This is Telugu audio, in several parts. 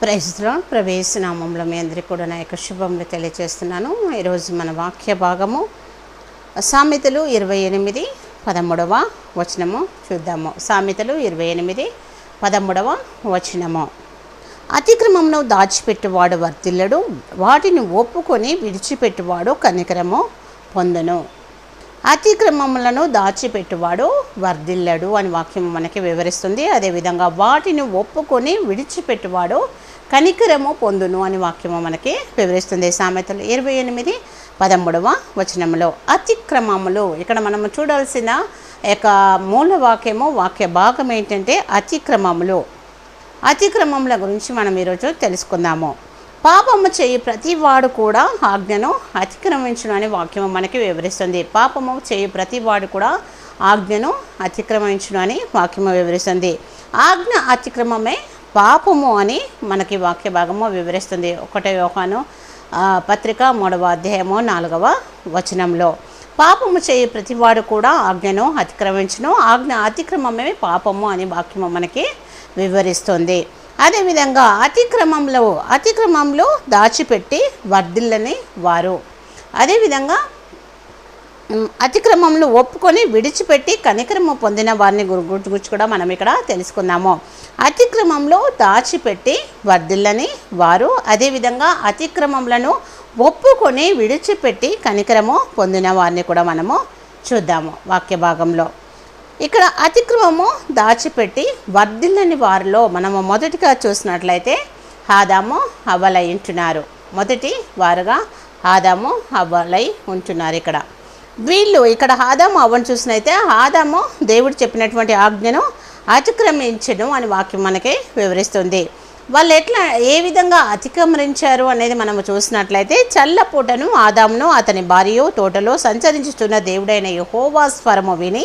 ప్రైజ్లో ప్రవేశనామంలో మీ అందరికీ కూడా నా యొక్క శుభములు తెలియజేస్తున్నాను. ఈరోజు మన వాక్య భాగము సామెతలు ఇరవై ఎనిమిది పదమూడవ వచనము చూద్దాము. సామెతలు ఇరవై ఎనిమిది పదమూడవ వచనము. అతిక్రమంలో దాచిపెట్టువాడు వర్తిల్లడు వాటిని ఒప్పుకొని విడిచిపెట్టువాడు కనికరము పొందును. అతిక్రమములను దాచిపెట్టువాడు వర్ధిల్లడు అని వాక్యం మనకి వివరిస్తుంది. అదేవిధంగా వాటిని ఒప్పుకొని విడిచిపెట్టువాడు కనికరము పొందును అని వాక్యము మనకి వివరిస్తుంది. సామెతలు ఇరవై ఎనిమిది పదమూడవ వచనములో. అతిక్రమములు ఇక్కడ మనము చూడాల్సిన యొక్క మూల వాక్యము వాక్య భాగం ఏంటంటే అతిక్రమములు. అతిక్రమముల గురించి మనం ఈరోజు తెలుసుకుందాము. పాపము చేయి ప్రతివాడు కూడా ఆజ్ఞను అతిక్రమించును అనే వాక్యము మనకి వివరిస్తుంది. పాపము చేయి ప్రతివాడు కూడా ఆజ్ఞను అతిక్రమించును అని వాక్యము వివరిస్తుంది. ఆజ్ఞ అతిక్రమమే పాపము అని మనకి వాక్య భాగము వివరిస్తుంది. ఒకటే యోహాను పత్రిక మూడవ అధ్యాయము నాలుగవ వచనంలో. పాపము చేయి ప్రతివాడు కూడా ఆజ్ఞను అతిక్రమించను. ఆజ్ఞ అతిక్రమమే పాపము అని వాక్యము మనకి వివరిస్తుంది. అదేవిధంగా అతిక్రమంలో అతిక్రమంలో దాచిపెట్టి వర్ధిల్లని వారు. అదేవిధంగా అతిక్రమంలో ఒప్పుకొని విడిచిపెట్టి కనికరము పొందిన వారిని గురి- గురించి కూడా మనం ఇక్కడ తెలుసుకుందాము. అతిక్రమంలో దాచిపెట్టి వర్ధిల్లని వారు అదేవిధంగా అతిక్రమములను ఒప్పుకొని విడిచిపెట్టి కనికరము పొందిన వారిని కూడా మనము చూద్దాము వాక్య భాగంలో. ఇక్కడ అతిక్రమము దాచిపెట్టి వర్ధిల్లని వారిలో మనము మొదటిగా చూసినట్లయితే ఆదాము హవ్వలై ఉంటున్నారు. మొదటి వారుగా ఆదాము హవ్వలై ఉంటున్నారు ఇక్కడ. వీళ్ళు ఇక్కడ ఆదాము అవ్వను చూసినైతే ఆదాము దేవుడు చెప్పినటువంటి ఆజ్ఞను అతిక్రమించను అని వాక్యం మనకి వివరిస్తుంది. వాళ్ళు ఎట్లా ఏ విధంగా అతిక్రమించారు అనేది మనము చూసినట్లయితే చల్లపూటను ఆదామును అతని భార్య తోటలో సంచరించుతున్న దేవుడైన యహోవా స్వరము విని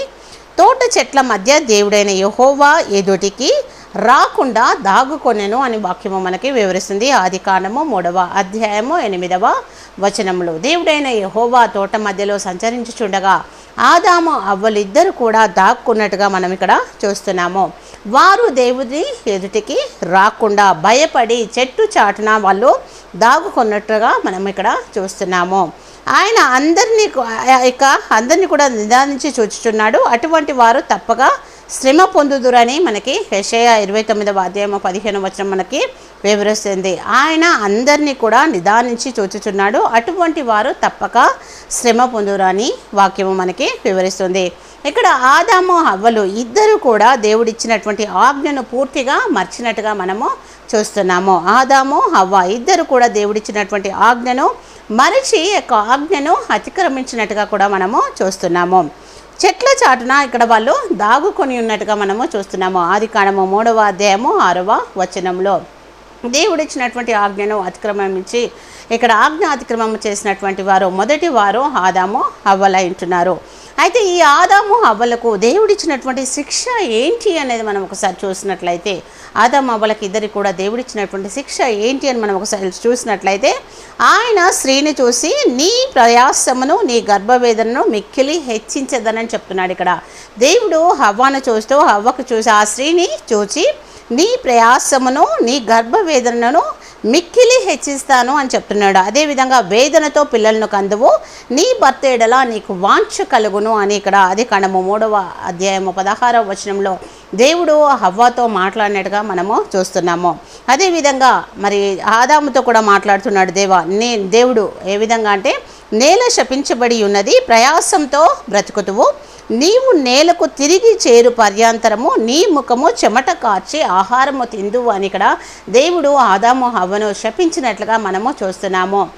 తోట చెట్ల మధ్య దేవుడైన యహోవా ఎదుటికి రాకుండా దాగుకొనెను అని వాక్యము మనకి వివరిస్తుంది. ఆది కాండము మూడవ అధ్యాయము ఎనిమిదవ వచనములు. దేవుడైన యహోవా తోట మధ్యలో సంచరించుచుండగా ఆదాము అవ్వలిద్దరు కూడా దాక్కున్నట్టుగా మనం ఇక్కడ చూస్తున్నాము. వారు దేవుని ఎదుటికి రాకుండా భయపడి చెట్టు చాటున వాళ్ళు దాగుకున్నట్టుగా మనం ఇక్కడ చూస్తున్నాము. ఆయన అందరినీ ఇక అందరినీ కూడా నిదానించి చూచుచున్నాడు. అటువంటి వారు తప్పగా శ్రమ పొందుదురని మనకి హెషయ ఇరవై తొమ్మిదవ అధ్యాయం పదిహేను వచనం మనకి వివరిస్తుంది. ఆయన అందరినీ కూడా నిదానించి చూచుచున్నాడు. అటువంటి వారు తప్పక శ్రమ పొందురని వాక్యము మనకి వివరిస్తుంది. ఇక్కడ ఆదాము హవ్వలు ఇద్దరు కూడా దేవుడిచ్చినటువంటి ఆజ్ఞను పూర్తిగా మర్చినట్టుగా మనము చూస్తున్నాము. ఆదాము హవ్వ ఇద్దరు కూడా దేవుడిచ్చినటువంటి ఆజ్ఞను మరిచి యొక్క ఆజ్ఞను అతిక్రమించినట్టుగా కూడా మనము చూస్తున్నాము. చెట్ల చాటున ఇక్కడ వాళ్ళు దాగుకొని ఉన్నట్టుగా మనము చూస్తున్నాము. ఆది కాణము మూడవ అధ్యాయము ఆరవ వచనంలో. దేవుడిచ్చినటువంటి ఆజ్ఞను అతిక్రమించి ఇక్కడ ఆజ్ఞ అతిక్రమం చేసినటువంటి వారు మొదటి వారు ఆదాము హవ్వల ఉంటున్నారు. అయితే ఈ ఆదాము అవ్వలకు దేవుడిచ్చినటువంటి శిక్ష ఏంటి అనేది మనం ఒకసారి చూసినట్లయితే ఆదాము హవ్వలకి ఇద్దరికి కూడా దేవుడిచ్చినటువంటి శిక్ష ఏంటి అని మనం ఒకసారి చూసినట్లయితే ఆయన స్త్రీని చూసి నీ ప్రయాసమును నీ గర్భవేదనను మిక్కిలి హెచ్చించదనని చెప్తున్నాడు ఇక్కడ. దేవుడు హవ్వను చూస్తూ హవ్వకు చూసి ఆ స్త్రీని చూచి నీ ప్రయాసమును నీ గర్భవేదనను మిక్కిలి హెచ్చిస్తాను అని చెప్తున్నాడు. అదేవిధంగా వేదనతో పిల్లలను కందువు నీ భర్త ఎడలా నీకు వాంఛ కలుగును అని ఇక్కడ అది కణము మూడవ అధ్యాయము పదహారవ వచనంలో దేవుడు హవ్వతో మాట్లాడినట్టుగా మనము చూస్తున్నాము. అదేవిధంగా మరి ఆదాముతో కూడా మాట్లాడుతున్నాడు దేవా నే దేవుడు ఏ విధంగా అంటే నేల శపించబడి ఉన్నది ప్రయాసంతో బ్రతుకుతువు. నీవు నేలకు తిరిగి చేరు పర్యాంతరము నీ ముఖము చెమట కార్చి ఆహారము తిందువు అని ఇక్కడ దేవుడు ఆదాము హవ్వను శపించినట్లుగా మనము చూస్తున్నాము.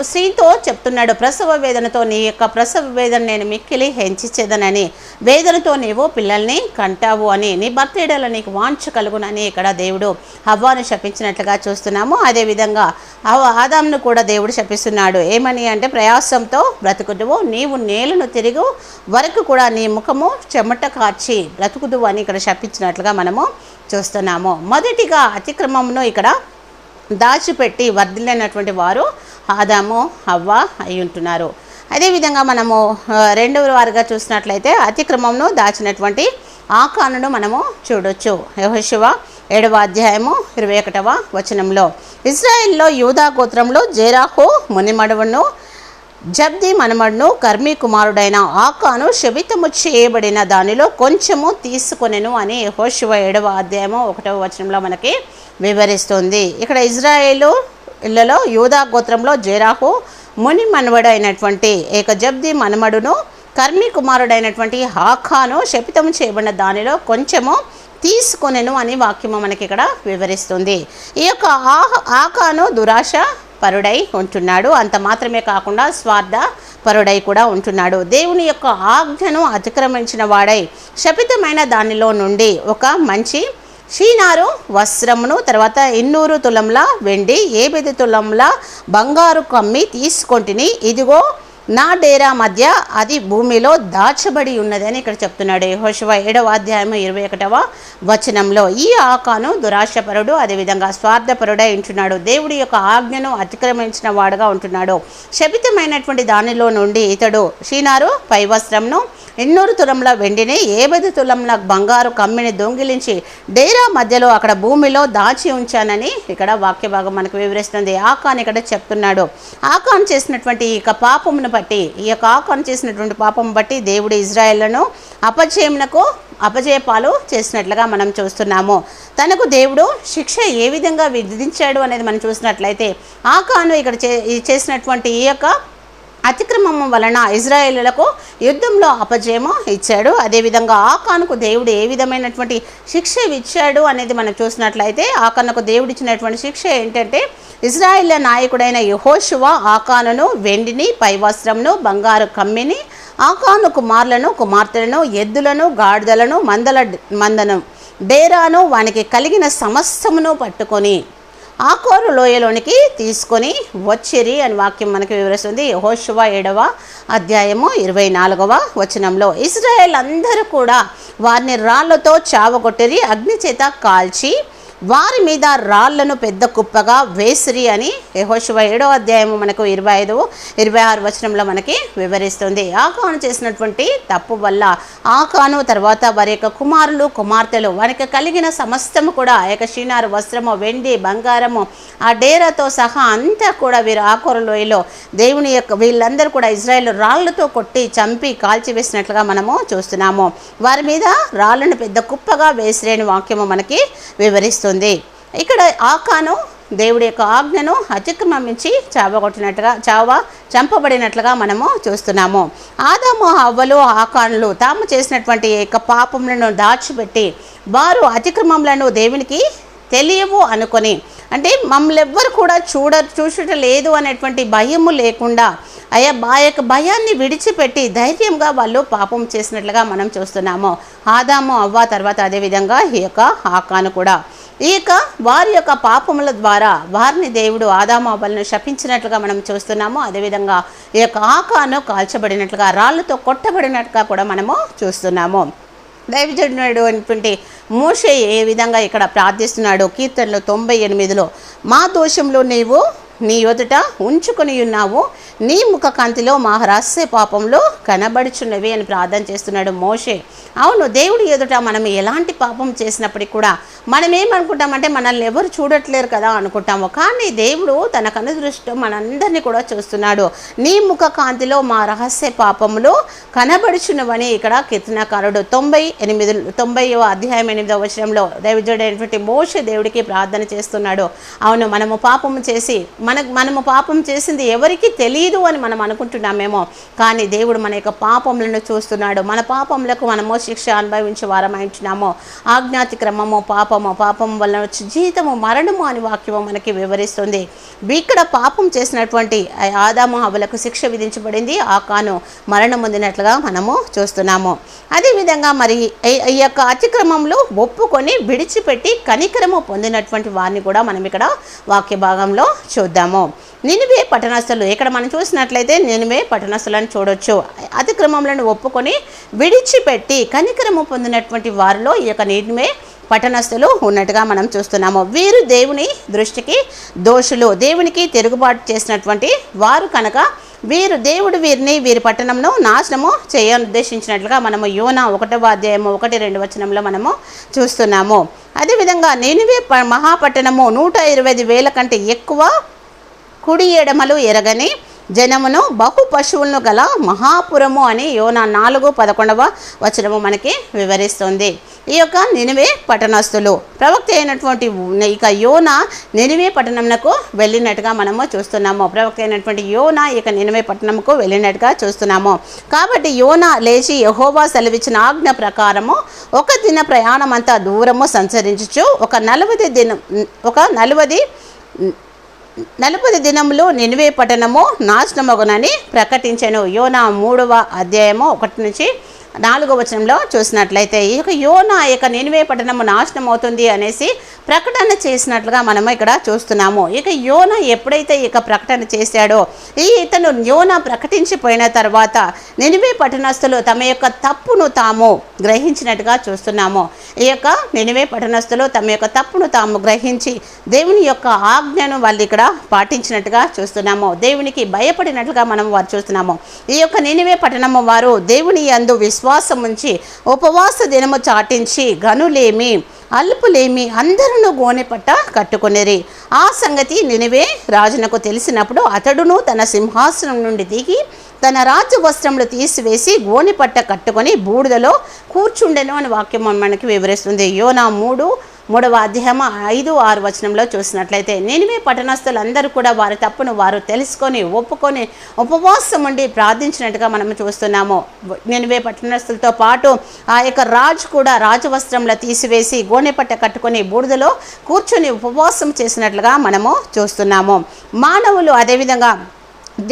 స్త్రీతో చెప్తున్నాడు ప్రసవ వేదనతో నీ యొక్క ప్రసవ వేదన నేను మిక్కిలి హెంచిచ్చేదనని వేదనతో నీవు పిల్లల్ని కంటావు అని నీ భర్త నీకు వాంఛ కలుగునని ఇక్కడ దేవుడు హవ్వాను శపించినట్లుగా చూస్తున్నాము. అదేవిధంగా ఆ- ఆదాంను కూడా దేవుడు శపిస్తున్నాడు. ఏమని అంటే ప్రయాసంతో బ్రతుకుదువు నీవు నేలను తిరుగు వరకు కూడా నీ ముఖము చెమట కార్చి బ్రతుకుదువు అని ఇక్కడ శపించినట్లుగా మనము చూస్తున్నాము. మొదటిగా అతిక్రమమును ఇక్కడ దాచిపెట్టి వర్ధిల్లినటువంటి వారు ఆదాము అవ్వ అయి ఉంటున్నారు. అదేవిధంగా మనము రెండవ వారుగా చూసినట్లయితే అతిక్రమంను దాచినటువంటి ఆకానును మనము చూడొచ్చు. యహశివ ఏడవ అధ్యాయము ఇరవై ఒకటవ వచనంలో ఇస్రాయిల్లో యూదా గోత్రంలో జేరాహు మునిమడవను జబ్ది మనమడును కర్మీ కుమారుడైన ఆకాను శబితము చేయబడిన దానిలో కొంచెము తీసుకొనెను అని హోషువ ఏడవ అధ్యాయము ఒకటవ వచనంలో మనకి వివరిస్తుంది. ఇక్కడ ఇజ్రాయేలు ఇళ్ళలో యూదా గోత్రంలో జేరాహు ముని మనవడైనటువంటి ఏక జబ్ది మనమడును కర్మీ కుమారుడైనటువంటి హాఖాను శపితము చేయబడిన దానిలో కొంచెము తీసుకొనెను అని వాక్యము మనకి ఇక్కడ వివరిస్తుంది. ఈ యొక్క ఆహ ఆకాను దురాశ పరుడై ఉంటున్నాడు. అంత మాత్రమే కాకుండా స్వార్థ పరుడై కూడా ఉంటున్నాడు. దేవుని యొక్క ఆజ్ఞను అతిక్రమించిన వాడై శపితమైన దానిలో నుండి ఒక మంచి షీనారు వస్త్రమును తర్వాత ఎన్నూరు తులంల వెండి ఏబెది తులంల బంగారు కమ్మి తీసుకొంటిని. ఇదిగో నా డేరా మధ్య అది భూమిలో దాచబడి ఉన్నదని ఇక్కడ చెప్తున్నాడు యహోశివ ఏడవ అధ్యాయం ఇరవై ఒకటవ వచనంలో. ఈ ఆకాను దురాశపరుడు అదేవిధంగా స్వార్థపరుడై ఉంటున్నాడు. దేవుడి యొక్క ఆజ్ఞను అతిక్రమించిన వాడుగా ఉంటున్నాడు. శపితమైనటువంటి దానిలో నుండి ఇతడు షీనారు పైవస్త్రంను ఎన్నూరు తులంల వెండిని ఏబది తులంల బంగారు కమ్మిని దొంగిలించి డేరా మధ్యలో అక్కడ భూమిలో దాచి ఉంచానని ఇక్కడ వాక్య భాగం మనకు వివరిస్తుంది. ఆకాన్ ఇక్కడ చెప్తున్నాడు. ఆకాన్ చేసినటువంటి ఈ పాపమును బట్టి ఈ యొక్క ఆకాన్ చేసినటువంటి పాపం బట్టి దేవుడు ఇజ్రాయేళ్ళను అపజయమునకు అపజయపాలు చేసినట్లుగా మనం చూస్తున్నాము. తనకు దేవుడు శిక్ష ఏ విధంగా విధించాడు అనేది మనం చూసినట్లయితే ఆకాను ఇక్కడ చే చేసినటువంటి ఈ యొక్క అతిక్రమం వలన ఇజ్రాయేలులకు యుద్ధంలో అపజయము ఇచ్చాడు. అదేవిధంగా ఆకానుకు దేవుడు ఏ విధమైనటువంటి శిక్ష ఇచ్చాడు అనేది మనం చూసినట్లయితే ఆకానుకు దేవుడిచ్చినటువంటి శిక్ష ఏంటంటే ఇజ్రాయేళ్ళ నాయకుడైన యహోషువ ఆకానును వెండిని పైవస్త్రంను బంగారు కమ్మిని ఆకాను కుమారులను కుమార్తెలను ఎద్దులను గాడిదలను మందల మందను డేరాను వానికి కలిగిన సమస్తమును పట్టుకొని ఆకోరు లోయలోనికి తీసుకొని వచ్చిరి అని వాక్యం మనకి వివరిస్తుంది. హోషువ ఏడవ అధ్యాయము ఇరవై నాలుగవ వచనంలో ఇస్రాయేల్ అందరూ కూడా వారిని రాళ్ళతో చావగొట్టిరి అగ్ని చేత కాల్చి వారి మీద రాళ్ళను పెద్ద కుప్పగా వేసిరి అని యహోశివ ఏడవ అధ్యాయము మనకు ఇరవై ఐదు ఇరవై ఆరు వచనంలో మనకి వివరిస్తుంది. ఆకాను చేసినటువంటి తప్పు వల్ల ఆకాను తర్వాత వారి యొక్క కుమారులు కుమార్తెలు వారికి కలిగిన సమస్తము కూడా ఆ యొక్క షీనారు వస్త్రము వెండి బంగారము ఆ డేరాతో సహా అంతా కూడా వీరు ఆకూర లోయలో దేవుని యొక్క వీళ్ళందరూ కూడా ఇజ్రాయెల్ రాళ్ళతో కొట్టి చంపి కాల్చివేసినట్లుగా మనము చూస్తున్నాము. వారి మీద రాళ్ళను పెద్ద కుప్పగా వేసిరేని వాక్యము మనకి వివరిస్తుంది. ఇక్కడ ఆకాను దేవుడి యొక్క ఆజ్ఞను అతిక్రమించి చావగొట్టినట్టుగా చావ చంపబడినట్లుగా మనము చూస్తున్నాము. ఆదాము అవ్వలు ఆకానులు తాము చేసినటువంటి యొక్క పాపములను దాచిపెట్టి వారు అతిక్రమములను దేవునికి తెలియవు అనుకొని అంటే మమ్మల్ని ఎవ్వరు కూడా చూడ చూసుట లేదు అనేటువంటి భయము లేకుండా అయ్యా ఆ యొక్క భయాన్ని విడిచిపెట్టి ధైర్యంగా వాళ్ళు పాపం చేసినట్లుగా మనం చూస్తున్నాము. ఆదాము అవ్వ తర్వాత అదేవిధంగా ఈ యొక్క ఆకాను కూడా. ఇక వారి యొక్క పాపముల ద్వారా వారిని దేవుడు ఆదామాబలను శపించినట్లుగా మనం చూస్తున్నాము. అదేవిధంగా ఈ యొక్క ఆకాను కాల్చబడినట్లుగా రాళ్ళతో కొట్టబడినట్టుగా కూడా మనము చూస్తున్నాము. దైవజనుడు అనేటువంటి మోషే ఏ విధంగా ఇక్కడ ప్రార్థిస్తున్నాడు కీర్తనలో తొంభై ఎనిమిదిలో మా దోషంలో నీవు నీ ఎదుట ఉంచుకొని ఉన్నావు. నీ ముఖ కాంతిలో మా రహస్య పాపంలో కనబడుచున్నవి అని ప్రార్థన చేస్తున్నాడు మోషే. అవును దేవుడు ఎదుట మనం ఎలాంటి పాపం చేసినప్పటికీ కూడా మనం ఏమనుకుంటామంటే మనల్ని ఎవరు చూడట్లేరు కదా అనుకుంటాము. కానీ దేవుడు తన కనుదృష్టి మనందరినీ కూడా చూస్తున్నాడు. నీ ముఖ కాంతిలో మా రహస్య పాపములు కనబడుచున్నవని ఇక్కడ కీర్తనకారుడు తొంభై ఎనిమిది తొంభై అధ్యాయం ఎనిమిదవ వచనంలో దైవజుడైనటువంటి మోషే దేవుడికి ప్రార్థన చేస్తున్నాడు. అవును మనము పాపము చేసి మన మనము పాపం చేసింది ఎవరికి తెలియదు అని మనం అనుకుంటున్నామేమో. కానీ దేవుడు మన యొక్క పాపములను చూస్తున్నాడు. మన పాపములకు మనము శిక్ష అనుభవించే వారమై ఆజ్ఞాతి ఆజ్ఞాతిక్రమము పాపము పాపం వల్ల వచ్చి జీతము మరణము అని వాక్యము మనకి వివరిస్తుంది. ఇక్కడ పాపం చేసినటువంటి ఆదాము హవలకు శిక్ష విధించబడింది. ఆకాను మరణం పొందినట్లుగా మనము చూస్తున్నాము. అదేవిధంగా మరి ఈ- ఈ యొక్క అతిక్రమంలో ఒప్పుకొని విడిచిపెట్టి కనికరము పొందినటువంటి వారిని కూడా మనం ఇక్కడ వాక్య భాగంలో చూద్దాము. నినివే పట్టణస్థులు. ఇక్కడ మనం చూసినట్లయితే నినివే పట్టణస్థులను చూడొచ్చు. అతిక్రమములను ఒప్పుకొని విడిచిపెట్టి కనికరము పొందినటువంటి వారిలో ఈ యొక్క నినివే పట్టణస్థులు ఉన్నట్టుగా మనం చూస్తున్నాము. వీరు దేవుని దృష్టికి దోషులు. దేవునికి తిరుగుబాటు చేసినటువంటి వారు కనుక వీరు దేవుడు వీరిని వీరి పట్టణంను నాశనము చేయనుద్దేశించినట్లుగా మనము యోన ఒకటవ అధ్యాయము ఒకటి రెండు వచనంలో మనము చూస్తున్నాము. అదేవిధంగా నేనివే ప- మహాపట్టణము నూట ఇరవై ఐదు వేల కంటే ఎక్కువ కుడి ఎడమలు ఎరగని జనమును బహు పశువులను గల మహాపురము అని యోన నాలుగు పదకొండవ వచనము మనకి వివరిస్తుంది. ఈ యొక్క నినివే పట్టణస్థులు. ప్రవక్త అయినటువంటి ఇక యోన నినివే పట్టణంకు వెళ్ళినట్టుగా మనము చూస్తున్నాము. ప్రవక్త అయినటువంటి యోన ఇక నినివే పట్టణంకు వెళ్ళినట్టుగా చూస్తున్నాము. కాబట్టి యోన లేచి యహోవా సెలవిచ్చిన ఆజ్ఞ ప్రకారము ఒక దిన ప్రయాణం అంతా దూరము సంచరించచ్చు ఒక నలభై దినం ఒక నలభై నలుపది దినములు నినివే పట్టణము నాశనమగునని ప్రకటించను. యోనా మూడవ అధ్యాయము ఒకటి నుంచి నాలుగో వచనంలో చూసినట్లయితే ఈ యొక్క యోనా యొక్క నినివే పట్టణము నాశనం అవుతుంది అనేసి ప్రకటన చేసినట్లుగా మనము ఇక్కడ చూస్తున్నాము. ఇక యోన ఎప్పుడైతే ఇక ప్రకటన చేశాడో ఈ ఇతను యోన ప్రకటించిపోయిన తర్వాత నినివే పట్టణస్థులు తమ యొక్క తప్పును తాము గ్రహించినట్టుగా చూస్తున్నాము. ఈ యొక్క నినివే పట్టణస్థులు తమ యొక్క తప్పును తాము గ్రహించి దేవుని యొక్క ఆజ్ఞను వాళ్ళు ఇక్కడ పాటించినట్టుగా చూస్తున్నాము. దేవునికి భయపడినట్లుగా మనం వారు చూస్తున్నాము. ఈ యొక్క నినివే పట్టణము వారు దేవుని యందు విశ్వ ఉంచి ఉపవాస దినము చాటించి గనులేమి అల్పులేమి అందరూ గోనెపట్ట కట్టుకొనిరి. ఆ సంగతి నినివే రాజునకు తెలిసినప్పుడు అతడును తన సింహాసనం నుండి దిగి తన రాజు వస్త్రములు తీసివేసి గోనెపట్ట కట్టుకొని బూడిదలో కూర్చుండెను అని వాక్యం మనకి వివరిస్తుంది. యోనా మూడు మూడవ అధ్యాయం ఐదు ఆరు వచనంలో చూసినట్లయితే నేనివే పట్టణస్థులందరూ కూడా వారి తప్పును వారు తెలుసుకొని ఒప్పుకొని ఉపవాసం ఉండి ప్రార్థించినట్టుగా మనం చూస్తున్నాము. నేనివే పట్టణస్థులతో పాటు ఆ యొక్క రాజు కూడా రాజవస్త్రంలో తీసివేసి గోనెపట్ట కట్టుకొని బూడిదలో కూర్చొని ఉపవాసం చేసినట్లుగా మనము చూస్తున్నాము. మానవులు అదేవిధంగా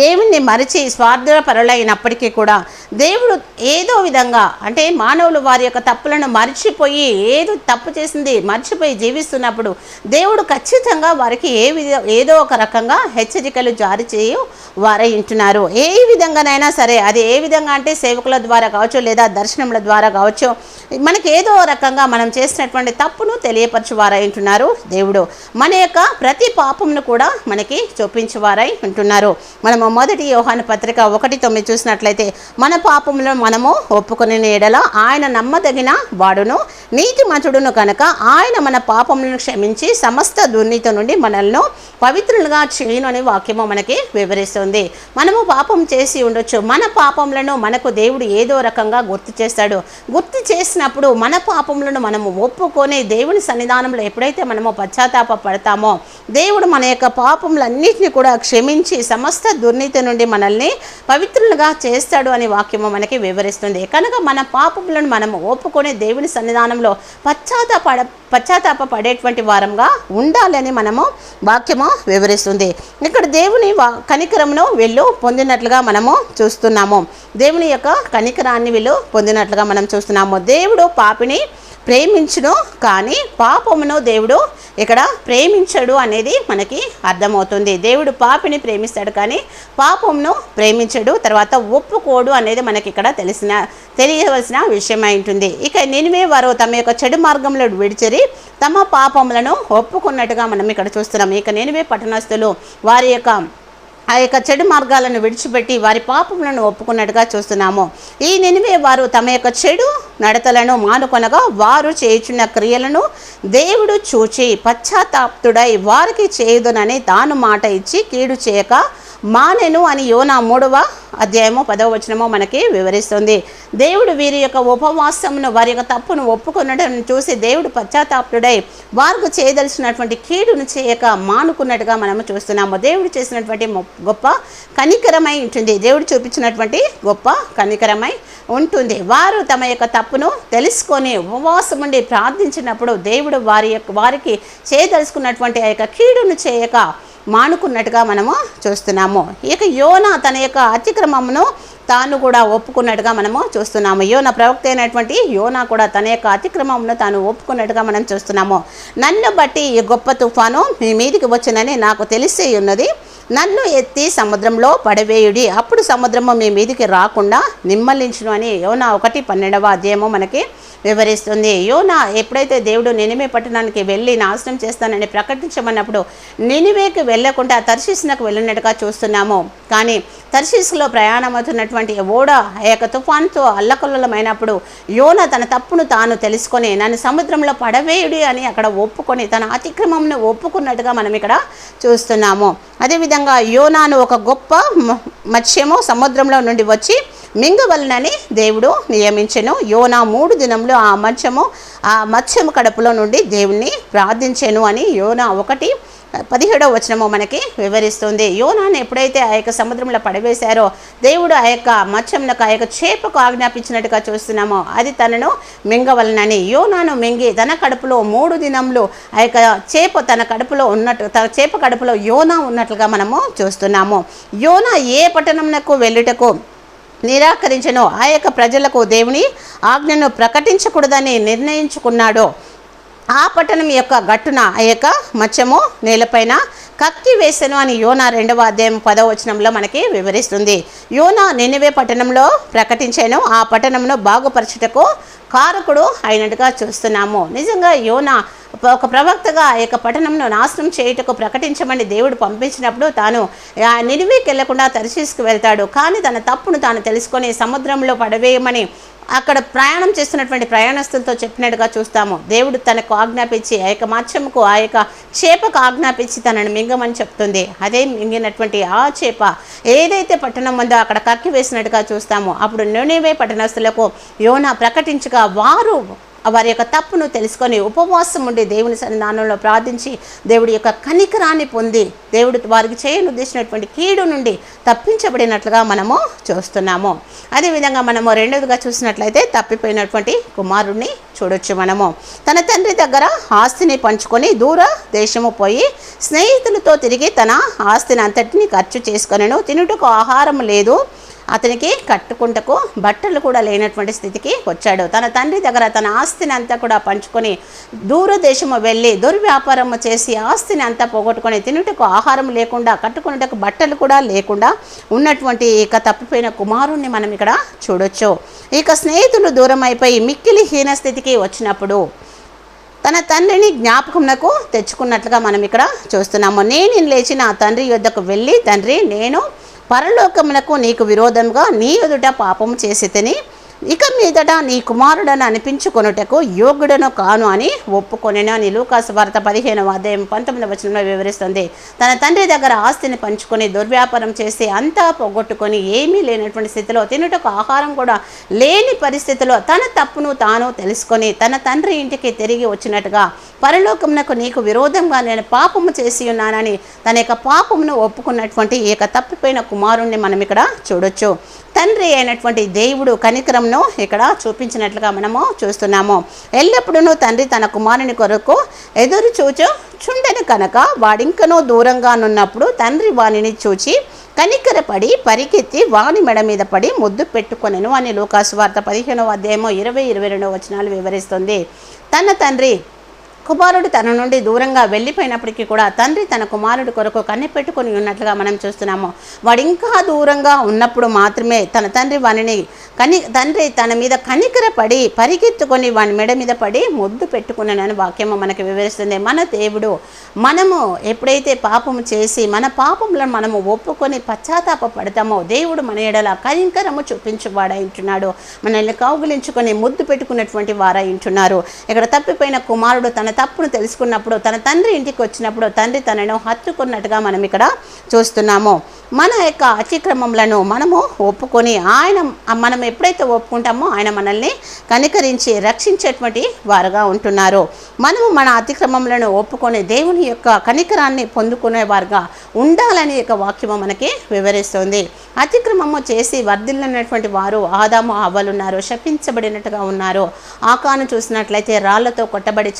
దేవుణ్ణి మరిచి స్వార్థపరులైనప్పటికీ కూడా దేవుడు ఏదో విధంగా అంటే మానవులు వారి యొక్క తప్పులను మర్చిపోయి ఏదో తప్పు చేసింది మర్చిపోయి జీవిస్తున్నప్పుడు దేవుడు ఖచ్చితంగా వారికి ఏ విధ ఏదో ఒక రకంగా హెచ్చరికలు జారీ చేయు వారై ఉంటున్నారు. ఏ విధంగానైనా సరే అది ఏ విధంగా అంటే సేవకుల ద్వారా కావచ్చు లేదా దర్శనముల ద్వారా కావచ్చు మనకి ఏదో రకంగా మనం చేసినటువంటి తప్పును తెలియపరచువారై ఉంటున్నారు దేవుడు. మన యొక్క ప్రతి పాపమును కూడా మనకి చూపించేవారై ఉంటున్నారు. మనము మొదటి యోహాను పత్రిక ఒకటి తొమ్మిది చూసినట్లయితే మన పాపములను మనము ఒప్పుకునే నీడలో ఆయన నమ్మదగిన వాడును నీతిమంతుడును కనుక ఆయన మన పాపములను క్షమించి సమస్త దుర్నీతి నుండి మనల్ని పవిత్రులుగా చేయను అనే వాక్యము మనకి వివరిస్తుంది. మనము పాపం చేసి ఉండొచ్చు. మన పాపములను మనకు దేవుడు ఏదో రకంగా గుర్తు చేస్తాడు. గుర్తు చేసినప్పుడు మన పాపములను మనము ఒప్పుకొని దేవుని సన్నిధానంలో ఎప్పుడైతే మనము పశ్చాత్తాప పడతామో దేవుడు మన యొక్క పాపములన్నింటినీ కూడా క్షమించి సమస్త దుర్నీతి నుండి మనల్ని పవిత్రులుగా చేస్తాడు అని అనే వాక్యము మనకి వివరిస్తుంది. కనుక మన పాపములను మనము ఒప్పుకొని దేవుని సన్నిధానంలో పశ్చాత్తాపడ పశ్చాత్తాప పడేటువంటి వారంగా ఉండాలని మనము వాక్యము వివరిస్తుంది. ఇక్కడ దేవుని వా కనికరమును వీళ్ళు పొందినట్లుగా మనము చూస్తున్నాము. దేవుని యొక్క కనికరాన్ని వీళ్ళు పొందినట్లుగా మనం చూస్తున్నాము. దేవుడు పాపిని ప్రేమించును కానీ పాపమును దేవుడు ఇక్కడ ప్రేమించడు అనేది మనకి అర్థమవుతుంది. దేవుడు పాపిని ప్రేమిస్తాడు కానీ పాపమును ప్రేమించడు. తర్వాత ఒప్పుకోడు అనేది మనకి ఇక్కడ తెలిసిన తెలియవలసిన విషయమై ఉంటుంది. ఇక నినివే వారు తమ యొక్క చెడు మార్గంలో విడిచిరి తమ పాపములను ఒప్పుకున్నట్టుగా మనం ఇక్కడ చూస్తున్నాం. ఇక నినివే పట్టణస్థులు వారి యొక్క ఆ యొక్క చెడు మార్గాలను విడిచిపెట్టి వారి పాపములను ఒప్పుకున్నట్టుగా చూస్తున్నాము. ఈ నినివే వారు తమ యొక్క చెడు నడతలను మానుకొనగా వారు చేయుచున్న క్రియలను దేవుడు చూచి పశ్చాత్తాప్తుడై వారికి చేయుదునని తాను మాట ఇచ్చి కీడు చేయక మానెను అని యోనా మూడవ అధ్యాయము పదవ వచనము మనకి వివరిస్తుంది. దేవుడు వీరి యొక్క ఉపవాసమును వారి యొక్క తప్పును ఒప్పుకున్నట్టు చూసి దేవుడు పశ్చాత్తాపుడై వారికి చేయదలిచినటువంటి కీడును చేయక మానుకున్నట్టుగా మనము చూస్తున్నాము. దేవుడు చేసినటువంటి గొప్ప కనికరమై ఉంటుంది. దేవుడు చూపించినటువంటి గొప్ప కనికరమై ఉంటుంది. వారు తమ యొక్క తప్పును తెలుసుకొని ఉపవాసం ఉండి ప్రార్థించినప్పుడు దేవుడు వారి యొక్క వారికి చేయదలుచుకున్నటువంటి ఆ యొక్క కీడును చేయక మానుకున్నట్టుగా మనము చూస్తున్నాము. ఇక యోన తన యొక్క అతిక్రమమును తాను కూడా ఒప్పుకున్నట్టుగా మనము చూస్తున్నాము. యోన ప్రవక్త అయినటువంటి యోనా కూడా తన యొక్క అతిక్రమంలో తాను ఒప్పుకున్నట్టుగా మనం చూస్తున్నాము. నన్ను బట్టి ఈ గొప్ప తుఫాను మీ మీదికి వచ్చిందని నాకు తెలిసే ఉన్నది. నన్ను ఎత్తి సముద్రంలో పడవేయుడి. అప్పుడు సముద్రము మీ మీదికి రాకుండా నిమ్మలించును అని యోనా ఒకటి పన్నెండవ అధ్యాయము మనకి వివరిస్తుంది. యోనా ఎప్పుడైతే దేవుడు నినివే పట్టణానికి వెళ్ళి నాశనం చేస్తానని ప్రకటించమన్నప్పుడు నినివేకి వెళ్ళకుండా తర్శీస్నకు వెళ్ళినట్టుగా చూస్తున్నాము. కానీ తర్శీస్లో ప్రయాణమవుతున్నటువంటి ఓడ ఆ యొక్క తుఫాన్తో అల్లకల్లమైనప్పుడు యోన తన తప్పును తాను తెలుసుకొని నన్ను సముద్రంలో పడవేయుడి అని అక్కడ ఒప్పుకొని తన అతిక్రమంను ఒప్పుకున్నట్టుగా మనం ఇక్కడ చూస్తున్నాము. అదేవిధంగా యోనాను ఒక గొప్ప మత్స్యము సముద్రంలో నుండి వచ్చి మింగవలనని దేవుడు నియమించెను. యోనా మూడు దినములు ఆ మత్స్యము ఆ మత్స్యము కడుపులో నుండి దేవుణ్ణి ప్రార్థించెను అని యోనా ఒకటి పదిహేడవ వచనము మనకి వివరిస్తుంది. యోనాను ఎప్పుడైతే ఆ యొక్క సముద్రంలో పడవేశారో దేవుడు ఆ యొక్క మత్స్యంలకు ఆ యొక్క చేపకు ఆజ్ఞాపించినట్టుగా చూస్తున్నామో. అది తనను మింగవలనని. యోనాను మింగి తన కడుపులో మూడు దినములు ఆ యొక్క చేప తన కడుపులో ఉన్నట్టు తన చేప కడుపులో యోనా ఉన్నట్లుగా మనము చూస్తున్నాము. యోనా ఏ పట్టణంకు వెళ్ళుటకు నిరాకరించను ఆ యొక్క ప్రజలకు దేవుని ఆజ్ఞను ప్రకటించకూడదని నిర్ణయించుకున్నాడో. ఆ పట్టణం యొక్క గట్టున ఆ యొక్క మత్స్యము నేలపైన కక్కి వేసెను అని యోనా రెండవ అధ్యాయం పదవ వచనంలో మనకి వివరిస్తుంది. యోనా నినివే పట్టణంలో ప్రకటించాను. ఆ పట్టణంలో బాగుపరచుటకు కారకుడు అయినట్టుగా చూస్తున్నాము. నిజంగా యోనా ఒక ప్రవక్తగా ఆ యొక్క పట్టణంను నాశనం చేయుటకు ప్రకటించమని దేవుడు పంపించినప్పుడు తాను ఆ నినివేకి వెళ్ళకుండా తరిచేసుకు వెళ్తాడు. కానీ తన తప్పును తాను తెలుసుకొని సముద్రంలో పడవేయమని అక్కడ ప్రయాణం చేస్తున్నటువంటి ప్రయాణస్తులతో చెప్పినట్టుగా చూస్తాము. దేవుడు తనకు ఆజ్ఞాపించి ఆ యొక్క మత్స్యముకు ఆ యొక్క చేపకు ఆజ్ఞాపించి తనను మింగమని చెప్తుంది. అదే మింగినటువంటి ఆ చేప ఏదైతే పట్టణం ఉందో అక్కడ కక్కి వేసినట్టుగా చూస్తాము. అప్పుడు నూనెవే పట్టణస్తులకు యోనా ప్రకటించగా వారు వారి యొక్క తప్పును తెలుసుకొని ఉపవాసం ఉండి దేవుని సన్నిధానంలో ప్రార్థించి దేవుడి యొక్క కనికరాన్ని పొంది దేవుడు వారికి చేయను ఉద్దేశించినటువంటి కీడు నుండి తప్పించబడినట్లుగా మనము చూస్తున్నాము. అదేవిధంగా మనము రెండవదిగా చూసినట్లయితే తప్పిపోయినటువంటి కుమారుణ్ణి చూడొచ్చు మనము. తన తండ్రి దగ్గర ఆస్తిని పంచుకొని దూర దేశము పోయి స్నేహితులతో తిరిగి తన ఆస్తిని అంతటిని ఖర్చు చేసుకొనను తినుటకు ఆహారం లేదు అతనికి కట్టుకుంటకు బట్టలు కూడా లేనటువంటి స్థితికి వచ్చాడు. తన తండ్రి దగ్గర తన ఆస్తిని అంతా కూడా పంచుకొని దూరదేశము వెళ్ళి దుర్వ్యాపారము చేసి ఆస్తిని అంతా పోగొట్టుకొని తినుటకు ఆహారం లేకుండా కట్టుకున్నటకు బట్టలు కూడా లేకుండా ఉన్నటువంటి ఇక తప్పిపోయిన కుమారుణ్ణి మనం ఇక్కడ చూడొచ్చు. ఇక స్నేహితులు దూరం అయిపోయి మిక్కిలి హీన స్థితికి వచ్చినప్పుడు తన తండ్రిని జ్ఞాపకంనకు తెచ్చుకున్నట్లుగా మనం ఇక్కడ చూస్తున్నాము. నేను లేచి నా తండ్రి యొద్దకు వెళ్ళి తండ్రి నేను పరలోకమునకు నీకు విరోధంగా నీ ఎదుట పాపము చేసి తిని ఇక మీదట నీ కుమారుడను అనిపించుకొనుటకు యోగ్యుడను కాను అని ఒప్పుకొనెను అని లూకాసు వార్త పదిహేనవ అధ్యాయం పంతొమ్మిదవ వచనంలో వివరిస్తుంది. తన తండ్రి దగ్గర ఆస్తిని పంచుకొని దుర్వ్యాపారం చేసి అంతా పోగొట్టుకొని ఏమీ లేనటువంటి స్థితిలో తినుటకు ఆహారం కూడా లేని పరిస్థితిలో తన తప్పును తాను తెలుసుకొని తన తండ్రి ఇంటికి తిరిగి వచ్చినట్టుగా పరలోకమునకు నీకు విరోధంగా నేను పాపము చేసి ఉన్నానని తన యొక్క పాపమును ఒప్పుకున్నటువంటి ఈ యొక్క తప్పిపోయిన కుమారుణ్ణి మనం ఇక్కడ చూడొచ్చు. తండ్రి అయినటువంటి దేవుడు కనికరంను ఇక్కడ చూపించినట్లుగా మనము చూస్తున్నాము. ఎల్లప్పుడూ తండ్రి తన కుమారుని కొరకు ఎదురు చూచు చుండెను కనుక వాడింకనో దూరంగా ఉన్నప్పుడు తండ్రి వానిని చూచి కనికరపడి పరిగెత్తి వాని మెడ మీద పడి ముద్దు పెట్టుకొనెను అని లోకాసు వార్త పదిహేనవ అధ్యాయము ఇరవై ఇరవై రెండవ వచనాలు వివరిస్తుంది. తన తండ్రి కుమారుడు తన నుండి దూరంగా వెళ్ళిపోయినప్పటికీ కూడా తండ్రి తన కుమారుడు కొరకు కన్నెపెట్టుకొని ఉన్నట్లుగా మనం చూస్తున్నాము. వాడు ఇంకా దూరంగా ఉన్నప్పుడు మాత్రమే తన తండ్రి వానిని కని తండ్రి తన మీద కనికరపడి పరిగెత్తుకొని వాని మెడ మీద పడి ముద్దు పెట్టుకున్నానని వాక్యము మనకు వివరిస్తుంది. మన దేవుడు మనము ఎప్పుడైతే పాపము చేసి మన పాపములను మనము ఒప్పుకొని పశ్చాత్తాప పడతామో దేవుడు మన ఎడల కనికరము చూపించువాడై ఉంటున్నాడు. మనల్ని కౌగులించుకొని ముద్దు పెట్టుకున్నటువంటి వారై ఉంటున్నారు. ఇక్కడ తప్పిపోయిన కుమారుడు తన తప్పును తెలుసుకున్నప్పుడు తన తండ్రి ఇంటికి వచ్చినప్పుడు తండ్రి తనను హత్తుకున్నట్టుగా మనం ఇక్కడ చూస్తున్నాము. మన యొక్క అతిక్రమములను మనము ఒప్పుకొని ఆయన మనం ఎప్పుడైతే ఒప్పుకుంటామో ఆయన మనల్ని కనికరించి రక్షించేటువంటి వారుగా ఉంటున్నారు. మనము మన అతిక్రమములను ఒప్పుకొని దేవుని యొక్క కనికరాన్ని పొందుకునే వారుగా ఉండాలని యొక్క వాక్యము మనకి వివరిస్తుంది. అతిక్రమము చేసి వర్ధిల్లినటువంటి వారు ఆదాము అవ్వలున్నారు శపించబడినట్టుగా ఉన్నారు. ఆకాను చూసినట్లయితే రాళ్ళతో కొట్టబడి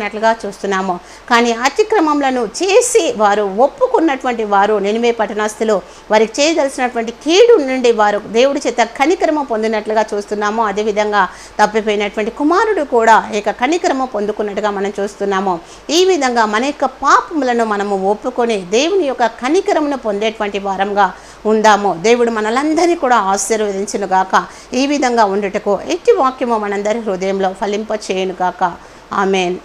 చంపబడినట్లుగా చూస్తున్నాము. కానీ అతిక్రమములను చేసి వారు ఒప్పుకున్నటువంటి వారు నినివే పట్టణస్థులు వారికి చేయదలసినటువంటి కీడు నుండి వారు దేవుడి చేత కనికరము పొందినట్లుగా చూస్తున్నాము. అదేవిధంగా తప్పిపోయినటువంటి కుమారుడు కూడా ఇక కనికరము పొందుకున్నట్టుగా మనం చూస్తున్నాము. ఈ విధంగా మన యొక్క పాపములను మనము ఒప్పుకొని దేవుని యొక్క కనికరమును పొందేటువంటి వారంగా ఉందాము. దేవుడు మనలందరినీ కూడా ఆశీర్వదించును గాక. ఈ విధంగా ఉండుటకు ఎట్టి వాక్యము మనందరి హృదయంలో ఫలింప చేయను గాక. ఆమెన్.